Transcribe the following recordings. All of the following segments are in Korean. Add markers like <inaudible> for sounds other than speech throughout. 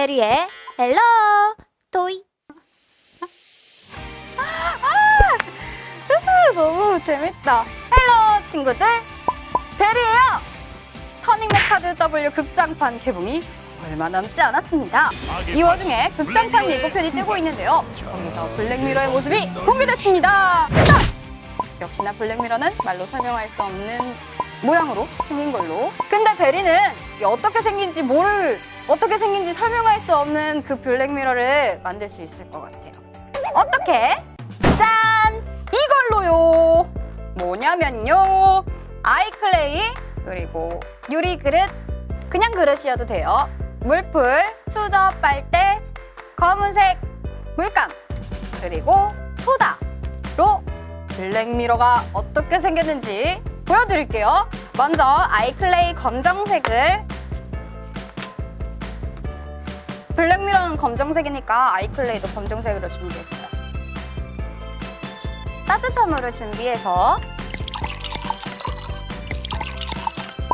베리의 헬로 토이 너무 재밌다. 헬로 친구들, 베리예요. 터닝 메카드 W 극장판 개봉이 얼마 남지 않았습니다. 이 와중에 극장판 예고편이 뜨고 있는데요. 거기서 블랙미러의 모습이 공개됐습니다. 자! 역시나 블랙미러는 말로 설명할 수 없는 모양으로 생긴 걸로. 근데 베리는 이 어떻게 생긴지 모를 어떻게 생긴지 설명할 수 없는 그 블랙미러를 만들 수 있을 것 같아요. 어떻게? 짠! 이걸로요. 뭐냐면요. 아이클레이 그리고 유리 그릇 그냥 그릇이어도 돼요. 물풀, 수저, 빨대, 검은색 물감 그리고 소다로 블랙미러가 어떻게 생겼는지 보여드릴게요. 먼저 아이클레이 검정색을 블랙미러는 검정색이니까 아이클레이도 검정색으로 준비했어요. 따뜻한 물을 준비해서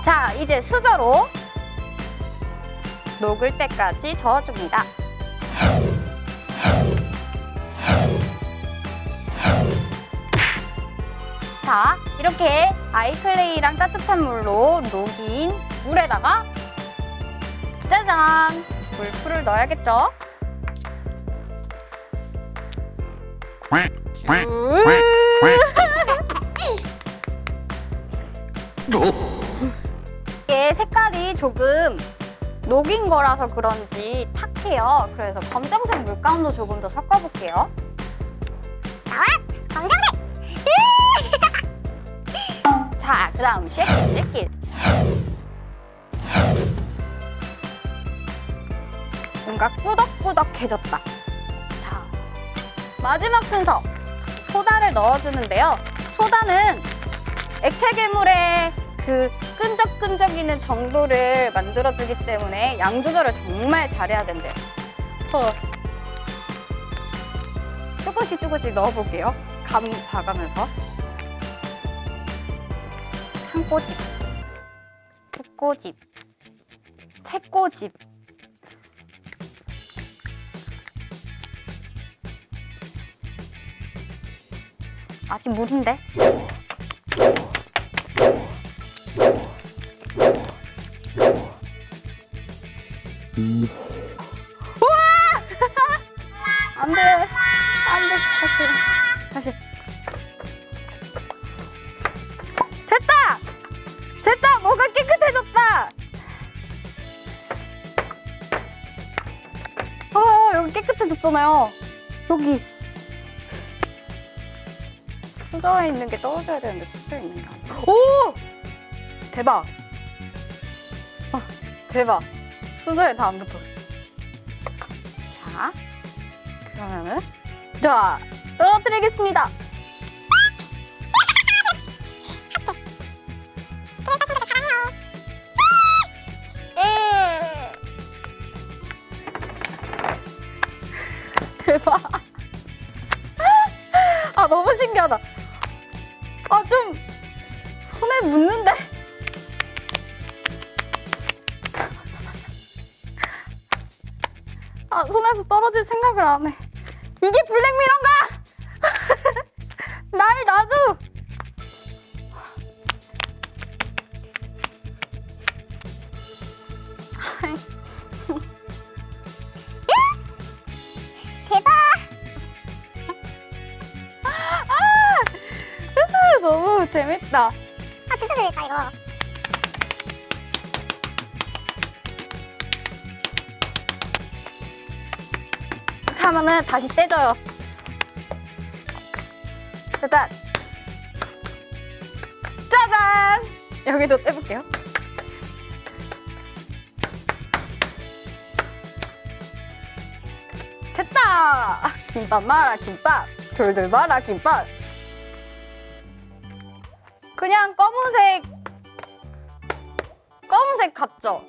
자 이제 수저로 녹을 때까지 저어줍니다. 자 이렇게 아이클레이랑 따뜻한 물로 녹인 물에다가 짜잔 물풀을 넣어야겠죠? 이게 색깔이 조금 녹인 거라서 그런지 탁해요. 그래서 검정색 물감도 조금 더 섞어볼게요. 아 검정색 자, 그 다음 쉐킷, 쉐킷. 뭔가 꾸덕꾸덕해졌다. 자, 마지막 순서. 소다를 넣어주는데요. 소다는 액체 괴물의 그 끈적끈적이는 정도를 만들어주기 때문에 양 조절을 정말 잘해야 된대요. 어. 조금씩 조금씩 넣어볼게요. 감 봐가면서. 한 꼬집, 두 꼬집, 세 꼬집. 아직 무른데? 우와! <laughs> 안 돼. 안 돼. 다시. 다시. 됐다! 됐다! 뭐가 깨끗해졌다! 어, 여기 깨끗해졌잖아요. 여기. 수저에 있는 게 떨어져야 되는데 수저에 있는 게 아니야. 오! 대박. 아, 대박. 수저에 다 안 붙어. 자, 그러면은 자, 떨어뜨리겠습니다. 대박. 아, 너무 신기하다. 아, 좀 손에 묻는데? 아, 손에서 떨어질 생각을 안 해. 이게 블랙미러인가? <laughs> 날 놔줘! 재밌다. 아 진짜 재밌다 이거 이렇게 하면은 다시 떼져요. 짜잔! 짜잔! 여기도 떼볼게요. 됐다! 김밥 말아, 김밥! 돌돌 말아, 김밥! 그냥 검은색, 검은색 같죠?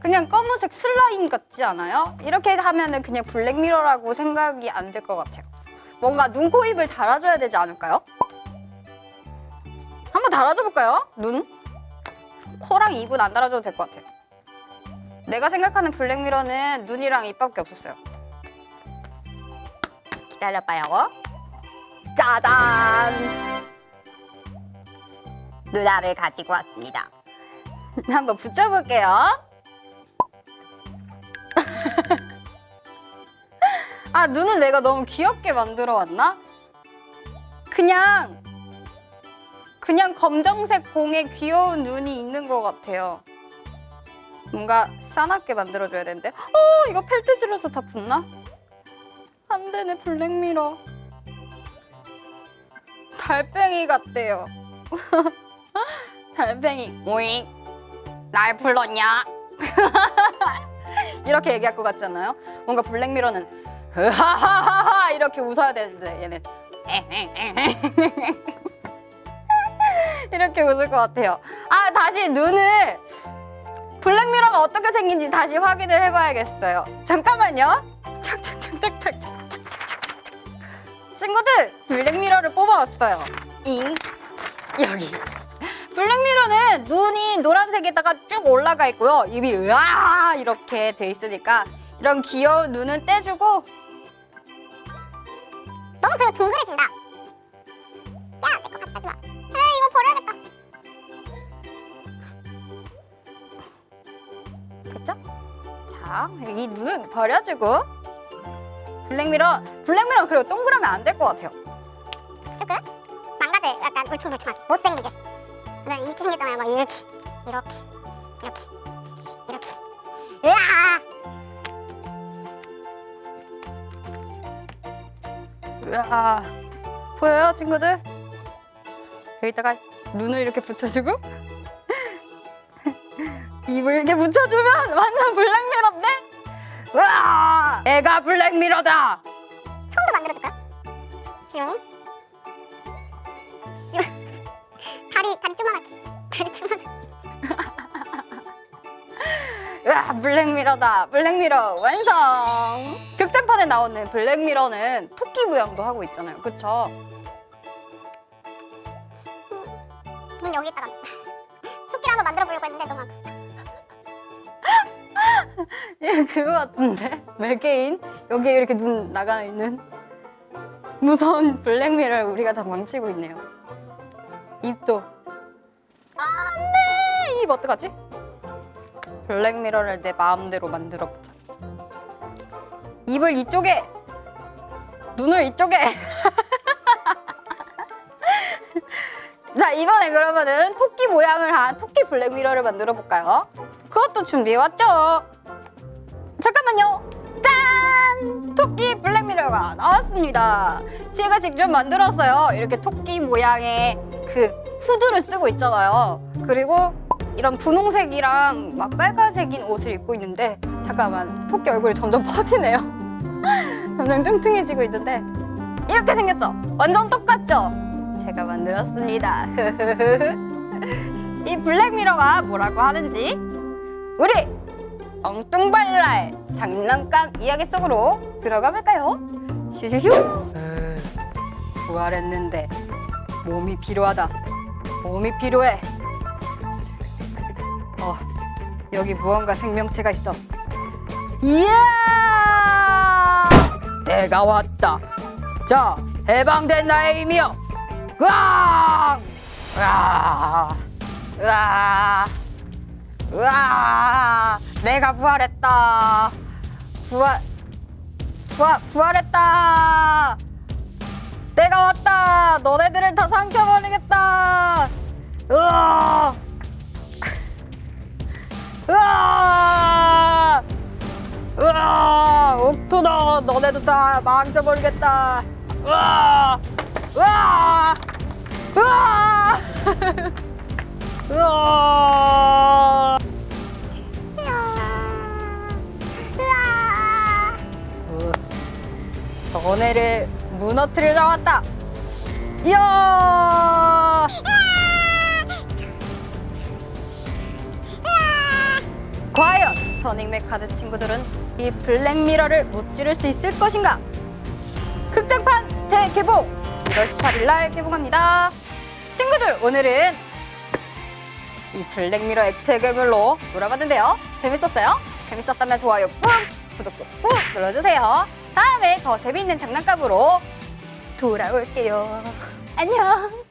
그냥 검은색 슬라임 같지 않아요? 이렇게 하면은 그냥 블랙미러라고 생각이 안 될 것 같아요. 뭔가 눈, 코, 입을 달아줘야 되지 않을까요? 한번 달아줘 볼까요? 눈? 코랑 입은 안 달아줘도 될 것 같아요. 내가 생각하는 블랙미러는 눈이랑 입밖에 없었어요. 기다려봐요. 짜잔! 누나를 가지고 왔습니다. <laughs> 한번 붙여볼게요. <laughs> 아, 눈을 내가 너무 귀엽게 만들어 왔나? 그냥, 그냥 검정색 공에 귀여운 눈이 있는 것 같아요. 뭔가 싸납게 만들어줘야 되는데. 어, 이거 펠트질러서 다 붙나? 안 되네, 블랙미러. 달팽이 같대요. <laughs> 달팽이, 오잉. 날 불렀냐? <laughs> 이렇게 얘기할 것 같잖아요. 뭔가 블랙미러는 하하하하 이렇게 웃어야 되는데 얘는 <laughs> 이렇게 웃을 것 같아요. 아 다시 눈을 블랙미러가 어떻게 생긴지 다시 확인을 해봐야겠어요. 잠깐만요. 착착착착착착착착착 친구들 블랙미러를 뽑아왔어요. 잉 여기. 블랙미러는 눈이 노란색에다가 쭉 올라가 있고요. 입이 으아 이렇게 돼 있으니까 이런 귀여운 눈은 떼주고 너무 그리고 동그래진다. 야, 내 거 같이 가지 마. 에이, 이거 버려야겠다. 됐죠? 자, 이 눈 버려주고 블랙미러, 블랙미러 그리고 동그라면 안 될 것 같아요. 조금 망가져. 약간 울퉁불퉁하게 못생기게. 그냥 이렇게 생겼잖아요. 막 이렇게, 이렇게, 이렇게, 이렇게. 으아! 으아, 보여요, 친구들? 여기다가 눈을 이렇게 붙여주고 <laughs> 입을 이렇게 붙여주면 완전 블랙미러인데? 으아, 애가 블랙미러다. 손도 만들어줄까요? 슝. 슝. 다리, 다리 조그맣게. <laughs> 다리 조그맣게. <laughs> 으아, 블랙미러다. 블랙미러 완성. 극장판에 나오는 블랙미러는 토끼 모양도 하고 있잖아요. 그쵸? 눈 여기다가. <laughs> 토끼를 한번 만들어 보려고 했는데 너무 아파. 얘 그거 같은데? 외계인? 여기에 이렇게 눈 나가 있는 무서운 블랙미러를 우리가 다 망치고 있네요. 입도. 아, 안 돼! 입 어떡하지? 블랙미러를 내 마음대로 만들어 보자. 입을 이쪽에! 눈을 이쪽에! <laughs> 자, 이번에 그러면은 토끼 모양을 한 토끼 블랙미러를 만들어 볼까요? 그것도 준비해 왔죠? 잠깐만요. 짠! 토끼 블랙미러가 나왔습니다. 제가 직접 만들었어요. 이렇게 토끼 모양의 그 후드를 쓰고 있잖아요. 그리고 이런 분홍색이랑 막 빨간색인 옷을 입고 있는데 잠깐만 토끼 얼굴이 점점 <laughs> 퍼지네요. 점점 뚱뚱해지고 있는데 이렇게 생겼죠? 완전 똑같죠? 제가 만들었습니다. <laughs> 이 블랙미러가 뭐라고 하는지 우리 엉뚱발랄 장난감 이야기 속으로 들어가 볼까요? 슈슈슈 부활했는데 몸이 필요하다. 몸이 필요해. 어 여기 무언가 생명체가 있어. 이야! 내가 왔다. 자 해방된 나의 힘이여. 으앙 으아 으아 으아, 내가 부활했다. 부활, 부활, 부활했다. 내가 왔다. 너네들을 다 삼켜버리겠다. 으아, 으아, 으아, 옥토다. 너네들 다 망쳐버리겠다. 으아, 으아, 으아. <laughs> 으아. 으아! 너네를 무너뜨리러 왔다. 이야! 과연 터닝맥 카드 친구들은 이 블랙미러를 무찌를 수 있을 것인가? 극장판 대개봉 1월 18일 날 개봉합니다. 친구들 오늘은 이 블랙미러 액체 괴물로 놀아봤는데요. 재밌었어요? 재밌었다면 좋아요 꾹, 구독도 꾹 눌러주세요. 다음에 더 재밌는 장난감으로 돌아올게요. 안녕.